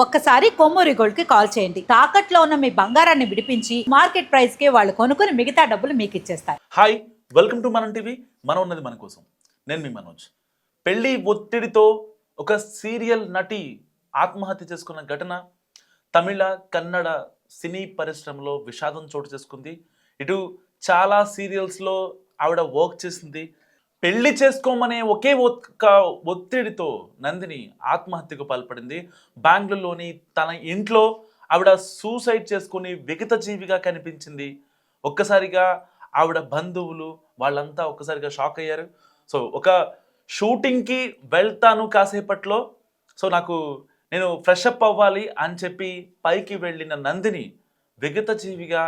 ఒక్కసారి కొమ్మూరి గోల్డ్కి కాల్ చేయండి. తాకట్లో ఉన్న మీ బంగారాన్ని విడిపించి మార్కెట్ ప్రైస్కి వాళ్ళు కొనుక్కుని మిగతా డబ్బులు మీకు ఇచ్చేస్తారు. Hi welcome to Manam TV. మనం ఉన్నది మన కోసం. నేను మీ మనోజ్. పెళ్ళి ఒత్తిడితో ఒక సీరియల్ నటి ఆత్మహత్య చేసుకున్న ఘటన తమిళ కన్నడ సినీ పరిశ్రమలో విషాదం చోటు చేసుకుంది. ఇటు చాలా సీరియల్స్లో ఆవిడ వర్క్ చేసింది. పెళ్ళి చేసుకోమనే ఒకే ఒక్క ఒత్తిడితో నందిని ఆత్మహత్యకు పాల్పడింది. బెంగళూరులోని తన ఇంట్లో ఆవిడ సూసైడ్ చేసుకుని విగత జీవిగా కనిపించింది. ఒక్కసారిగా ఆవిడ బంధువులు వాళ్ళంతా ఒక్కసారిగా షాక్ అయ్యారు. సో ఒక షూటింగ్కి వెళ్తాను కాసేపట్లో. సో నాకు నేను ఫ్రెష్ అప్ అవ్వాలి అని చెప్పి పైకి వెళ్ళిన నందిని విగత జీవిగా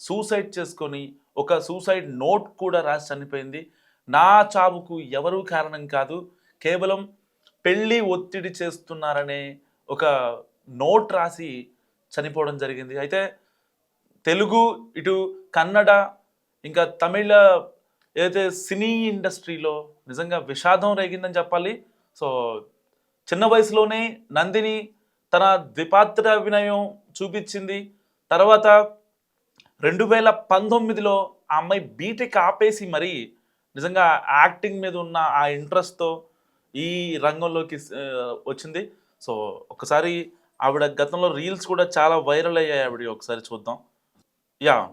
సూసైడ్ చేసుకొని ఒక సూసైడ్ నోట్ కూడా రాసి చనిపోయింది. నా చావుకు ఎవరూ కారణం కాదు. కేవలం పెళ్ళి ఒత్తిడి చేస్తున్నారనే ఒక నోట్ రాసి చనిపోవడం జరిగింది. అయితే తెలుగు ఇటు కన్నడ ఇంకా తమిళ ఏదైతే సినీ ఇండస్ట్రీలో నిజంగా విషాదం రేగిందని చెప్పాలి. సో చిన్న వయసులోనే నందిని తన ద్విపాత్ర అభినయం చూపించింది. తర్వాత రెండు వేల పంతొమ్మిదిలో ఆ అమ్మాయి బీటెక్ ఆపేసి మరి నిజంగా యాక్టింగ్ మీద ఉన్న ఆ ఇంట్రెస్ట్తో ఈ రంగంలోకి వచ్చింది. సో ఒకసారి ఆవిడ గతంలో రీల్స్ కూడా చాలా వైరల్ అయ్యాయి ఆవిడ ఒకసారి చూద్దాం. యా.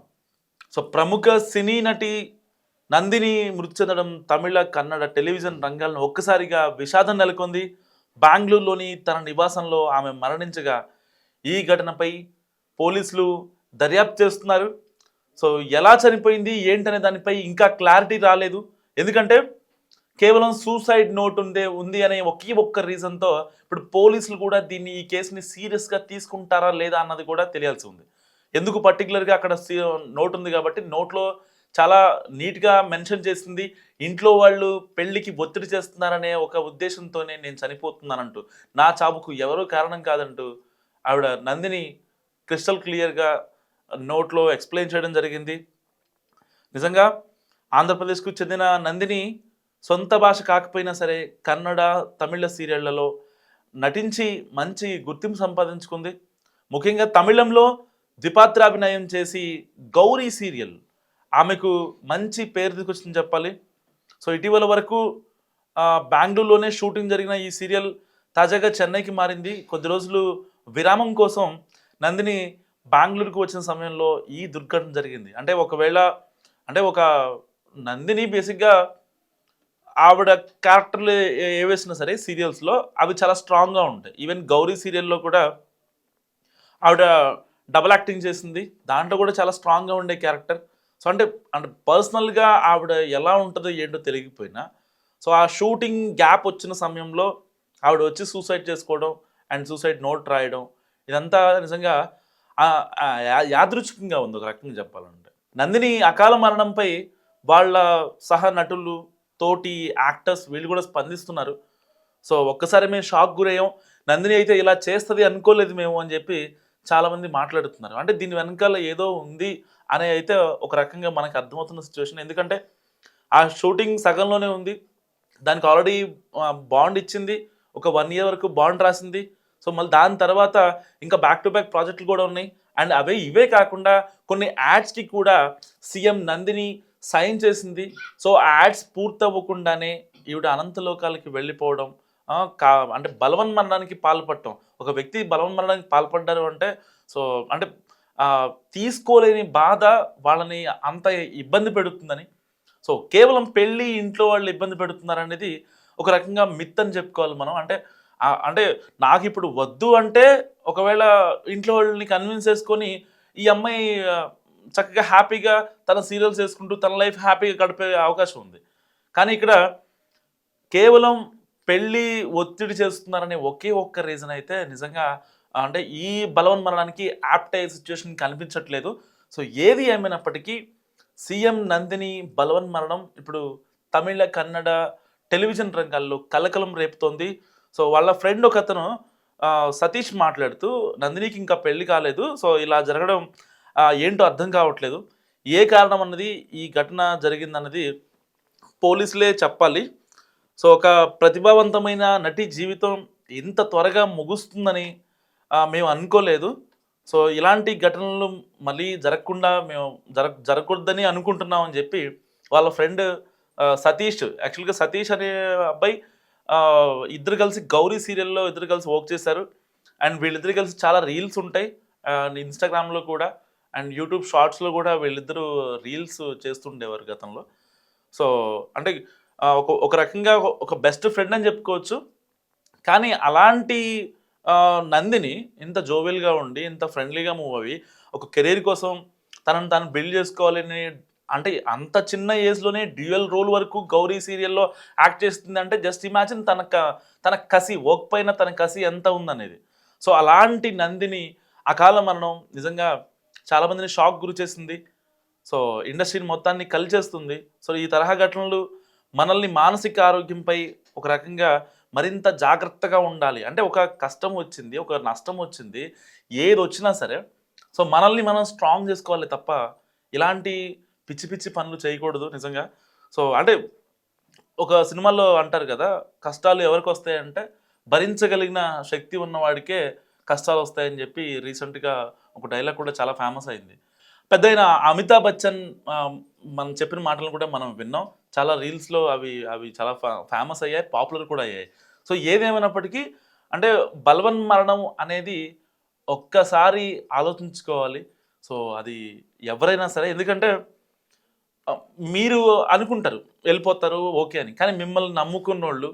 సో ప్రముఖ సినీ నటి నందిని మృతి చెందడం తమిళ కన్నడ టెలివిజన్ రంగాలను ఒక్కసారిగా విషాదం నెలకొంది. బెంగళూరులోని తన నివాసంలో ఆమె మరణించగా ఈ ఘటనపై పోలీసులు దర్యాప్తు చేస్తున్నారు. సో ఎలా చనిపోయింది ఏంటనే దానిపై ఇంకా క్లారిటీ రాలేదు. ఎందుకంటే కేవలం సూసైడ్ నోట్ ఉందే ఉంది అనే ఒకే ఒక్క రీజన్తో ఇప్పుడు పోలీసులు కూడా దీన్ని ఈ కేసుని సీరియస్గా తీసుకుంటారా లేదా అన్నది కూడా తెలియాల్సి ఉంది. ఎందుకు పర్టికులర్గా అక్కడ నోట్ ఉంది కాబట్టి నోట్లో చాలా నీట్గా మెన్షన్ చేసింది ఇంట్లో వాళ్ళు పెళ్ళికి ఒత్తిడి చేస్తున్నారనే ఒక ఉద్దేశంతోనే నేను చనిపోతున్నానంటూ. నా చావుకు ఎవరూ కారణం కాదంటూ ఆవిడ నందిని క్రిస్టల్ క్లియర్గా నోట్లో ఎక్స్ప్లెయిన్ చేయడం జరిగింది. నిజంగా ఆంధ్రప్రదేశ్కు చెందిన నందిని సొంత భాష కాకపోయినా సరే కన్నడ తమిళ సీరియళ్ళలో నటించి మంచి గుర్తింపు సంపాదించుకుంది. ముఖ్యంగా తమిళంలో ద్విపాత్రాభినయం చేసి గౌరీ సీరియల్ ఆమెకు మంచి పేరు తీసుకొచ్చింది చెప్పాలి. సో ఇటీవల వరకు బెంగళూరులోనే షూటింగ్ జరిగిన ఈ సీరియల్ తాజాగా చెన్నైకి మారింది. కొద్ది రోజులు విరామం కోసం నందిని బెంగళూరుకు వచ్చిన సమయంలో ఈ దుర్ఘటన జరిగింది. అంటే ఒకవేళ అంటే ఒక నందిని బేసిక్గా ఆవిడ క్యారెక్టర్లు ఏ- వేసినా సరే సీరియల్స్లో అవి చాలా స్ట్రాంగ్గా ఉంటాయి. ఈవెన్ గౌరీ సీరియల్లో కూడా ఆవిడ డబల్ యాక్టింగ్ చేసింది. దాంట్లో కూడా చాలా స్ట్రాంగ్గా ఉండే క్యారెక్టర్. సో అంటే అంటే పర్సనల్గా ఆవిడ ఎలా ఉంటుందో ఏంటో తెలియకపోయినా సో ఆ షూటింగ్ గ్యాప్ వచ్చిన సమయంలో ఆవిడ వచ్చి సూసైడ్ చేసుకోవడం అండ్ సూసైడ్ నోట్ రాయడం ఇదంతా నిజంగా యాదృచ్ఛికంగా ఉంది ఒక రకంగా చెప్పాలంటే. నందిని అకాల మరణంపై వాళ్ళ సహ నటులు తోటి యాక్టర్స్ వీళ్ళు కూడా స్పందిస్తున్నారు. సో ఒక్కసారి మేము షాక్ గురయ్యాం. నందిని అయితే ఇలా చేస్తుంది అనుకోలేదు మేము అని చెప్పి చాలామంది మాట్లాడుతున్నారు. అంటే దీని వెనకాల ఏదో ఉంది అనే అయితే ఒక రకంగా మనకు అర్థమవుతున్న సిచ్యువేషన్ ఎందుకంటే ఆ షూటింగ్ సగంలోనే ఉంది. దానికి ఆల్రెడీ బాండ్ ఇచ్చింది. ఒక వన్ ఇయర్ వరకు బాండ్ రాసింది. సో మళ్ళీ దాని తర్వాత ఇంకా బ్యాక్ టు బ్యాక్ ప్రాజెక్టులు కూడా ఉన్నాయి. అండ్ అవే ఇవే కాకుండా కొన్ని యాడ్స్కి కూడా సీఎం నందిని సైన్ చేసింది. సో ఆ యాడ్స్ పూర్తవ్వకుండానే ఈవిడ అనంతలోకాలకి వెళ్ళిపోవడం కా అంటే బలవన్మరణానికి పాల్పడటం. ఒక వ్యక్తి బలవన్మరణానికి పాల్పడ్డారు అంటే సో అంటే తీసుకోలేని బాధ వాళ్ళని అంత ఇబ్బంది పెడుతుందని. సో కేవలం పెళ్ళి ఇంట్లో వాళ్ళు ఇబ్బంది పెడుతున్నారు అనేది ఒక రకంగా మిత్ అని చెప్పుకోవాలి మనం. అంటే అంటే నాకు ఇప్పుడు వద్దు అంటే ఒకవేళ ఇంట్లో వాళ్ళని కన్విన్స్ చేసుకొని ఈ అమ్మాయి చక్కగా హ్యాపీగా తన సీరియల్స్ చేసుకుంటూ తన లైఫ్ హ్యాపీగా గడిపే అవకాశం ఉంది. కానీ ఇక్కడ కేవలం పెళ్ళి ఒత్తిడి చేస్తున్నారనే ఒకే ఒక్క రీజన్ అయితే నిజంగా అంటే ఈ బలవన్మరణానికి యాప్ట్ అయ్యే సిచ్యువేషన్ కనిపించట్లేదు. సో ఏది ఏమైనప్పటికీ సీఎం నందిని బలవన్ మరణం ఇప్పుడు తమిళ కన్నడ టెలివిజన్ రంగాల్లో కలకలం రేపుతోంది. సో వాళ్ళ ఫ్రెండ్ ఒక అతను సతీష్ మాట్లాడుతూ నందినికి ఇంకా పెళ్ళి కాలేదు. సో ఇలా జరగడం ఏంటో అర్థం కావట్లేదు. ఏ కారణం అన్నది ఈ ఘటన జరిగిందన్నది పోలీసులే చెప్పాలి. సో ఒక ప్రతిభావంతమైన నటి జీవితం ఇంత త్వరగా ముగుస్తుందని మేము అనుకోలేదు. సో ఇలాంటి ఘటనలు మళ్ళీ జరగకుండా మేము జరగ జరగకూడదని అనుకుంటున్నామని చెప్పి వాళ్ళ ఫ్రెండ్ సతీష్ యాక్చువల్గా సతీష్ అనే అబ్బాయి ఇద్దరు కలిసి గౌరీ సీరియల్లో ఇద్దరు కలిసి వర్క్ చేశారు. అండ్ వీళ్ళిద్దరు కలిసి చాలా రీల్స్ ఉంటాయి. అండ్ ఇన్స్టాగ్రామ్లో కూడా. అండ్ యూట్యూబ్ షార్ట్స్లో కూడా వీళ్ళిద్దరూ రీల్స్ చేస్తుండేవారు గతంలో. సో అంటే ఒక ఒక రకంగా ఒక బెస్ట్ ఫ్రెండ్ అని చెప్పుకోవచ్చు. కానీ అలాంటి నందిని ఇంత జోవెల్గా ఉండి ఇంత ఫ్రెండ్లీగా మూవ్ అవి ఒక కెరీర్ కోసం తనను తాను బిల్డ్ చేసుకోవాలని అంటే అంత చిన్న ఏజ్లోనే డ్యూయల్ రోల్ వరకు గౌరీ సీరియల్లో యాక్ట్ చేస్తుంది అంటే జస్ట్ ఇమాజిన్ తన తన కసి వర్క్ పైన తన కసి ఎంత ఉందనేది. సో అలాంటి నందిని అకాల మరణం నిజంగా చాలామందిని షాక్ గురి చేసింది. సో ఇండస్ట్రీని మొత్తాన్ని కలిచేస్తుంది సో ఈ తరహా ఘటనలు మనల్ని మానసిక ఆరోగ్యంపై ఒక రకంగా మరింత జాగ్రత్తగా ఉండాలి. అంటే ఒక కష్టం వచ్చింది ఒక నష్టం వచ్చింది ఏది వచ్చినా సరే సో మనల్ని మనం స్ట్రాంగ్ చేసుకోవాలి తప్ప ఇలాంటి పిచ్చి పిచ్చి పనులు చేయకూడదు నిజంగా. సో అంటే ఒక సినిమాలో అంటారు కదా కష్టాలు ఎవరికి వస్తాయంటే భరించగలిగిన శక్తి ఉన్నవాడికే కష్టాలు వస్తాయని చెప్పి రీసెంట్గా ఒక డైలాగ్ కూడా చాలా ఫేమస్ అయింది. పెద్ద అయిన అమితాబ్ బచ్చన్ మనం చెప్పిన మాటలను కూడా మనం విన్నాం. చాలా రీల్స్లో అవి అవి చాలా ఫేమస్ అయ్యాయి పాపులర్ కూడా అయ్యాయి. సో ఏదేమైనప్పటికీ అంటే బలవన్ మరణం అనేది ఒక్కసారి ఆలోచించుకోవాలి. సో అది ఎవరైనా సరే ఎందుకంటే మీరు అనుకుంటారు వెళ్ళిపోతారు ఓకే అని. కానీ మిమ్మల్ని నమ్ముకున్నోళ్ళు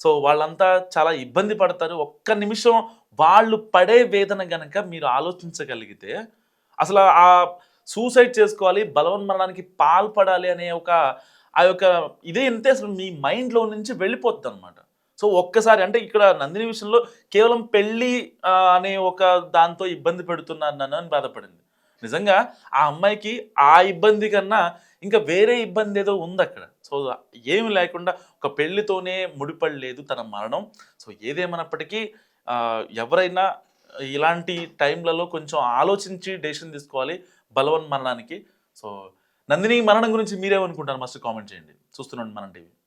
సో వాళ్ళంతా చాలా ఇబ్బంది పడతారు. ఒక్క నిమిషం వాళ్ళు పడే వేదన గనక మీరు ఆలోచించగలిగితే అసలు ఆ సూసైడ్ చేసుకోవాలి బలవన్మరణానికి పాల్పడాలి అనే ఒక ఆ యొక్క ఇదే అంతే అసలు మీ మైండ్లో నుంచి వెళ్ళిపోతుంది అనమాట సో ఒక్కసారి అంటే ఇక్కడ నందిని విషయంలో కేవలం పెళ్ళి అనే ఒక దాంతో ఇబ్బంది పెడుతున్నాను నన్ను అని బాధపడింది. నిజంగా ఆ అమ్మాయికి ఆ ఇబ్బంది కన్నా ఇంకా వేరే ఇబ్బంది ఏదో ఉంది అక్కడ. సో ఏమి లేకుండా ఒక పెళ్ళితోనే ముడిపడలేదు తన మరణం. సో ఏదేమన్నప్పటికీ ఎవరైనా ఇలాంటి టైంలలో కొంచెం ఆలోచించి డెసిషన్ తీసుకోవాలి బలవన్ మరణానికి. సో నందిని మరణం గురించి మీరేమనుకుంటారు మస్ట్ కామెంట్ చేయండి. చూస్తున్నాం మనం టీవీ.